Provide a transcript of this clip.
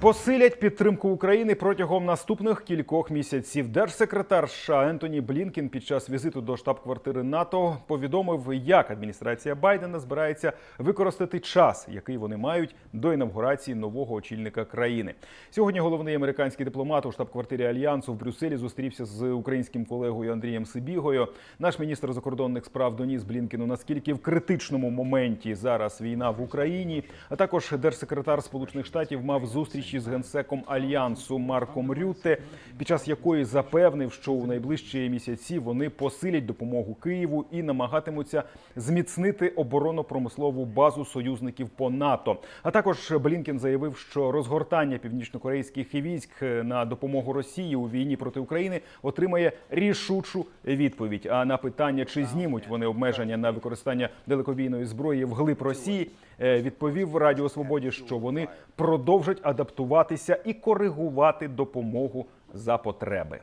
Посилять підтримку України протягом наступних кількох місяців. Держсекретар США Ентоні Блінкен під час візиту до штаб-квартири НАТО повідомив, як адміністрація Байдена збирається використати час, який вони мають до інавгурації нового очільника країни. Сьогодні головний американський дипломат у штаб-квартирі альянсу в Брюсселі зустрівся з українським колегою Андрієм Сибігою. Наш міністр закордонних справ доніс Блінкену наскільки в критичному моменті зараз війна в Україні. А також держсекретар Сполучених Штатів мав зустріч із генсеком альянсу Марком Рютте, під час якої запевнив, що у найближчі місяці вони посилять допомогу Києву і намагатимуться зміцнити оборонно-промислову базу союзників по НАТО. А також Блінкен заявив, що розгортання північнокорейських військ на допомогу Росії у війні проти України отримає рішучу відповідь. А на питання, чи знімуть вони обмеження на використання далекобійної зброї вглиб Росії, відповів Радіо Свободі, що вони продовжать адаптуватися і коригувати допомогу за потреби.